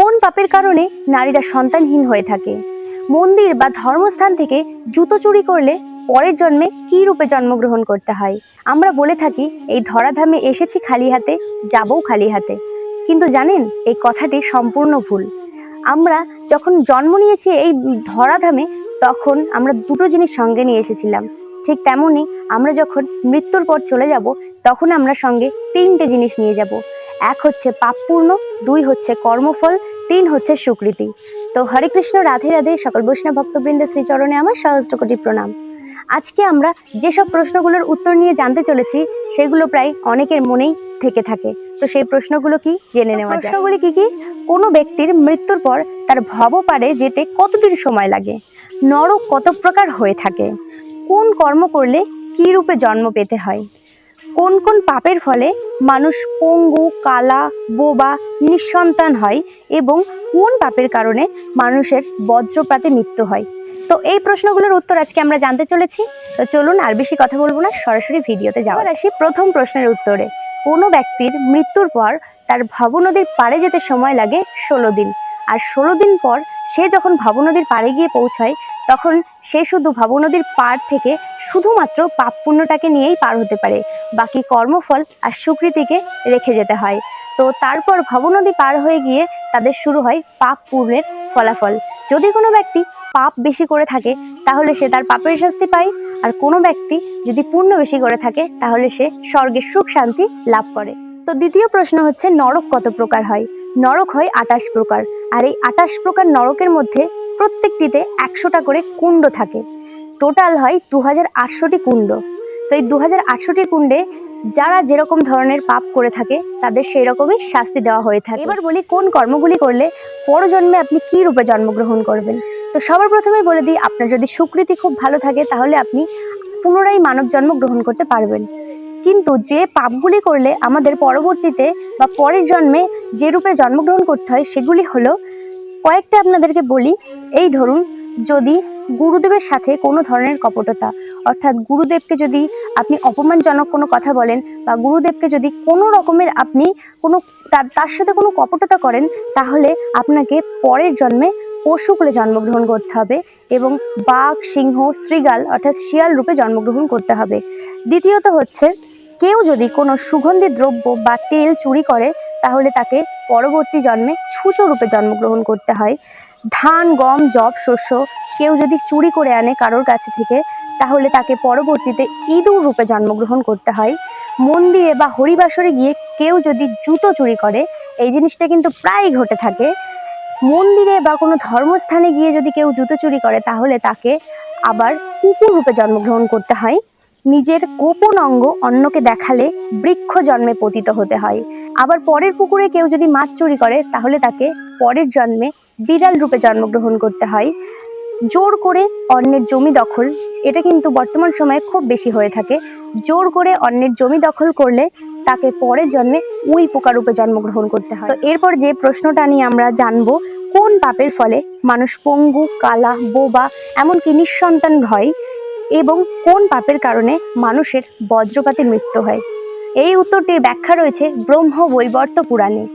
কোন পাপের কারণে নারীরা সন্তানহীন হয়ে থাকে? মন্দির বা ধর্মস্থান থেকে জুতো চুরি করলে পরের জন্মে কি রূপে জন্মগ্রহণ করতে হয়? আমরা বলে থাকি, এই ধরাধামে এসেছি খালি হাতে, যাবও খালি হাতে। কিন্তু জানেন, এই কথাটি সম্পূর্ণ ভুল। আমরা যখন জন্ম নিয়েছি এই ধরাধামে, তখন আমরা দুটো জিনিস সঙ্গে নিয়ে এসেছিলাম। ঠিক তেমনই আমরা যখন মৃত্যুর পর চলে যাব, তখন আমরা সঙ্গে তিনটে জিনিস নিয়ে যাব। এক হচ্ছে পাপপূর্ণ দুই হচ্ছে কর্মফল তিন হচ্ছে সুকৃতি। তো হরে কৃষ্ণ রাধে রাধে সকল বৈষ্ণব ভক্তবৃন্দের শ্রীচরণে আমার সহস্র কোটি প্রণাম। আজকে আমরা যেসব প্রশ্নগুলোর উত্তর নিয়ে জানতে চলেছি সেগুলো প্রায় অনেকের মনেই থেকে থাকে। তো সেই প্রশ্নগুলো কি? জেনে নেওয়া যায় প্রশ্নগুলি কি কি? কোনো ব্যক্তির মৃত্যুর পর তার ভবপারে যেতে কতদিন সময় লাগে? নরক কত প্রকার হয়ে থাকে? কোন কর্ম করলে কী রূপে জন্ম পেতে হয়? কোন কোন পাপের ফলে মানুষ পঙ্গু, কালা, বোবা নিঃসন্তান হয় এবং কোন পাপের কারণে মানুষের বজ্রপাতে মৃত্যু হয়? তো এই প্রশ্নগুলোর উত্তর আজকে আমরা জানতে চলেছি। তো চলুন আর বেশি কথা বলব না, সরাসরি ভিডিওতে যাওয়ার আসি। প্রথম প্রশ্নের উত্তরে, কোনো ব্যক্তির মৃত্যুর পর তার ভব নদীর পাড়ে যেতে সময় লাগে ষোলো দিন। আর ষোলো দিন পর সে যখন ভব নদীর পাড়ে গিয়ে পৌঁছায় তখন সে শুধু ভব নদীর পাড় থেকে শুধুমাত্র পাপ পুণ্যটাকে নিয়েই পার হতে পারে। বাকি কর্মফল আর সুকৃতিকে রেখে যেতে হয়। তো তারপর ভবনদী পার হয়ে গিয়ে তাদের শুরু হয় পাপ পূর্ণের ফলাফল। যদি কোনো ব্যক্তি পাপ বেশি করে থাকে, তাহলে সে তার পাপের শাস্তি পায়। আর কোনো ব্যক্তি যদি পুণ্য বেশি করে থাকে, তাহলে সে স্বর্গের সুখ শান্তি লাভ করে। তো দ্বিতীয় প্রশ্ন হচ্ছে, নরক কত প্রকার হয়? নরক হয় আটাশ প্রকার। আর এই আটাশ প্রকার নরকের মধ্যে প্রত্যেকটিতে একশোটা করে কুণ্ড থাকে। টোটাল হয় দু হাজার আটশোটি কুণ্ড। তো এই দু হাজার আটশোটি কুণ্ডে যারা যেরকম ধরনের পাপ করে থাকে, তাদের সেই রকমই শাস্তি দেওয়া হয়ে থাকে। এবার বলি কোন কর্মগুলি করলে পরজন্মে আপনি কী রূপে জন্মগ্রহণ করবেন? তো সবার প্রথমেই বলে দিই, আপনার যদি সুকৃতি খুব ভালো থাকে, তাহলে আপনি পুনরায় মানব জন্ম গ্রহণ করতে পারবেন। কিন্তু যে পাপগুলি করলে আমাদের পরবর্তীতে বা পরের জন্মে যে রূপে জন্মগ্রহণ করতে হয় সেগুলি হলো, কয়েকটা আপনাদেরকে বলি। এই ধরুন, যদি গুরুদেবের সাথে কোনো ধরনের কপটতা, অর্থাৎ গুরুদেবকে যদি আপনি অপমানজনক কোনো কথা বলেন বা গুরুদেবকে যদি কোনো রকমের আপনি কোনো তার- সাথে কোনো কপটতা করেন, তাহলে আপনাকে পরের জন্মে পশুকুলে জন্মগ্রহণ করতে হবে এবং বাঘ, সিংহ শ্রীগাল অর্থাৎ শিয়াল রূপে জন্মগ্রহণ করতে হবে। দ্বিতীয়ত হচ্ছে কেউ যদি কোনো সুগন্ধি দ্রব্য বা তেল চুরি করে, তাহলে তাকে পরবর্তী জন্মে ছুঁচো রূপে জন্মগ্রহণ করতে হয়। ধান, গম জব শস্য কেউ যদি চুরি করে আনে কারোর কাছে থেকে, তাহলে তাকে পরবর্তীতে ইঁদুর রূপে জন্মগ্রহণ করতে হয়। মন্দিরে বা হরিবাসরে গিয়ে কেউ যদি জুতো চুরি করে, এই জিনিসটা কিন্তু প্রায় ঘটে থাকে। মন্দিরে বা কোনো ধর্মস্থানে গিয়ে যদি কেউ জুতো চুরি করে, তাহলে তাকে আবার কুকুর রূপে জন্মগ্রহণ করতে হয়। নিজের গোপন অঙ্গ অন্যকে দেখালে বৃক্ষ জন্মে পতিত হতে হয়। আবার পরের পুকুরে কেউ যদি মাছ চুরি করে, তাহলে তাকে পরের জন্মে বিড়াল রূপে জন্মগ্রহণ করতে হয়। জোর করে অন্যের জমি দখল, এটা কিন্তু বর্তমান সময়ে খুব বেশি হয়ে থাকে। জোর করে অন্যের জমি দখল করলে তাকে পরের জন্মে উই পোকা রূপে জন্মগ্রহণ করতে হয়। তো এরপর যে প্রশ্নটা নিয়ে আমরা জানব, কোন পাপের ফলে মানুষ পঙ্গু, কালা, বোবা, এমনকি নিঃসন্তান হয় এবং কোন পাপের কারণে মানুষের বজ্রপাতে মৃত্যু হয়? এই উত্তরটির ব্যাখ্যা রয়েছে ব্রহ্ম বৈবর্ত পুরাণে,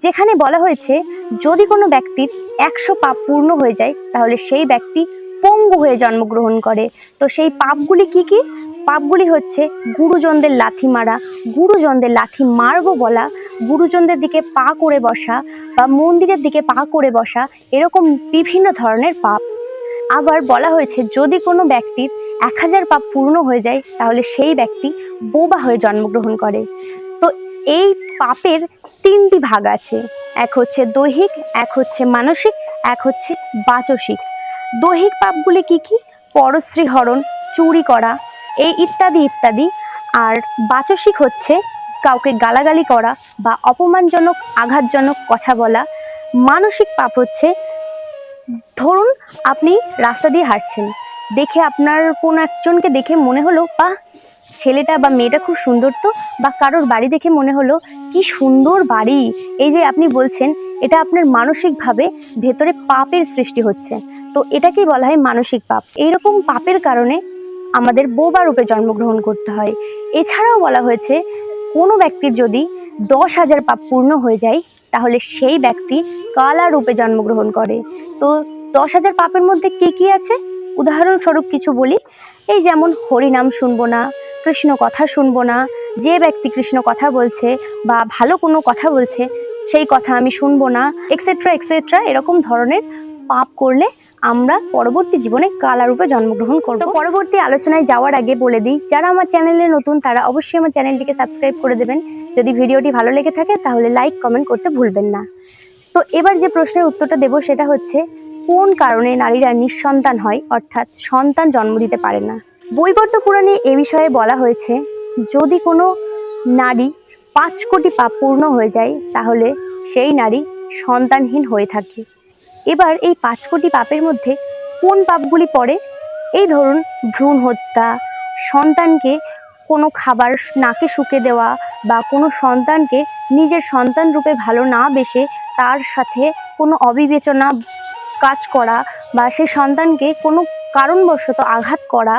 যেখানে বলা হয়েছে, যদি কোনো ব্যক্তির একশো পাপ পূর্ণ হয়ে যায়, তাহলে সেই ব্যক্তি পঙ্গু হয়ে জন্মগ্রহণ করে। তো সেই পাপগুলি কি কি? পাপগুলি হচ্ছে গুরুজনদের লাথি মারা, গুরুজনদের লাথি মারবো বলা, গুরুজনদের দিকে পা করে বসা বা মন্দিরের দিকে পা করে বসা, এরকম বিভিন্ন ধরনের পাপ। আবার বলা হয়েছে, যদি কোনো ব্যক্তির এক হাজার পাপ পূর্ণ হয়ে যায়, তাহলে সেই ব্যক্তি বোবা হয়ে জন্মগ্রহণ করে। তো এই পাপের তিনটি ভাগ আছে। এক হচ্ছে দৈহিক, এক হচ্ছে মানসিক, এক হচ্ছে বাচসিক। দৈহিক পাপগুলি কি কি? পরশ্রী হরণ চুরি করা, এই ইত্যাদি ইত্যাদি। আর বাচসিক হচ্ছে কাউকে গালাগালি করা বা অপমানজনক, আঘাতজনক কথা বলা। মানসিক পাপ হচ্ছে ধরুন আপনি রাস্তা দিয়ে হাঁটছেন, দেখে আপনার কোনো একজনকে দেখে মনে হলো বা ছেলেটা বা মেয়েটা খুব সুন্দর তো? বা কারোর বাড়ি দেখে মনে হলো, কি সুন্দর বাড়ি। এই যে আপনি বলছেন, এটা আপনার মানসিকভাবে ভেতরে পাপের সৃষ্টি হচ্ছে। তো এটাকেই বলা হয় মানসিক পাপ। এইরকম পাপের কারণে আমাদের বোবা রূপে জন্মগ্রহণ করতে হয়। এছাড়াও বলা হয়েছে, কোনো ব্যক্তির যদি দশ হাজার পাপ পূর্ণ হয়ে যায়, তাহলে সেই ব্যক্তি কালা রূপে জন্মগ্রহণ করে। তো দশ হাজার পাপের মধ্যে কি কি আছে? উদাহরণস্বরূপ কিছু বলি। এই যেমন হরিনাম শুনব না, কৃষ্ণ কথা শুনব না, যে ব্যক্তি কৃষ্ণ কথা বলছে বা ভালো কোনো কথা বলছে, সেই কথা আমি শুনব না এক্সেট্রা এক্সেট্রা এরকম ধরনের পাপ করলে আমরা পরবর্তী জীবনে কালারূপে জন্মগ্রহণ করব। পরবর্তী আলোচনায় যাওয়ার আগে বলে দিই, যারা আমার চ্যানেলে নতুন, তারা অবশ্যই আমার চ্যানেলটিকে সাবস্ক্রাইব করে দেবেন। যদি ভিডিওটি ভালো লেগে থাকে, তাহলে লাইক, কমেন্ট করতে ভুলবেন না। তো এবার যে প্রশ্নের উত্তরটা দেব, সেটা হচ্ছে, কোন কারণে নারীরা নিঃসন্তান হয়, অর্থাৎ সন্তান জন্ম দিতে পারে না? বৈবর্ত পুরাণে এ বিষয়ে বলা হয়েছে, যদি কোনো নারী পাঁচ কোটি পাপ পূর্ণ হয়ে যায়, তাহলে সেই নারী সন্তানহীন হয়ে থাকে। এবার এই পাঁচ কোটি পাপের মধ্যে কোন পাপগুলি পড়ে? এই ধরুন ভ্রূণ হত্যা, সন্তানকে কোনো খাবার নাকে শুকে দেওয়া বা কোনো সন্তানকে নিজের সন্তান রূপে ভালো না বেসে তার সাথে কোনো অবিবেচনা কাজ করা বা সেই সন্তানকে কোনো কারণবশত আঘাত করা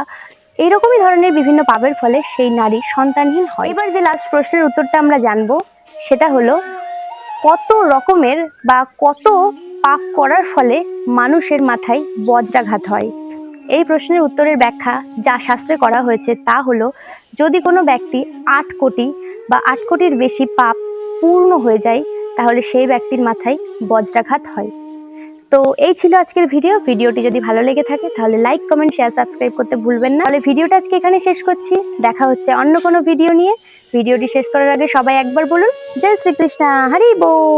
এইরকমই ধরনের বিভিন্ন পাপের ফলে সেই নারী সন্তানহীন হয়। এবার যে লাস্ট প্রশ্নের উত্তরটা আমরা জানব, সেটা হলো কত রকমের বা কত পাপ করার ফলে মানুষের মাথায় বজ্রাঘাত হয়। এই প্রশ্নের উত্তরের ব্যাখ্যা যা শাস্ত্রে করা হয়েছে তা হলো, যদি কোনো ব্যক্তি আট কোটি বা আট কোটির বেশি পাপ পূর্ণ হয়ে যায়, তাহলে সেই ব্যক্তির মাথায় বজ্রাঘাত হয়। তো এই ছিল আজকের ভিডিও। ভিডিওটি যদি ভালো লেগে থাকে, তাহলে লাইক কমেন্ট শেয়ার সাবস্ক্রাইব করতে ভুলবেন না। তাহলে ভিডিওটা আজকে এখানে শেষ করছি। দেখা হচ্ছে অন্য কোনো ভিডিও নিয়ে। ভিডিওটি শেষ করার আগে সবাই একবার বলুন, জয় শ্রীকৃষ্ণ, হরি বল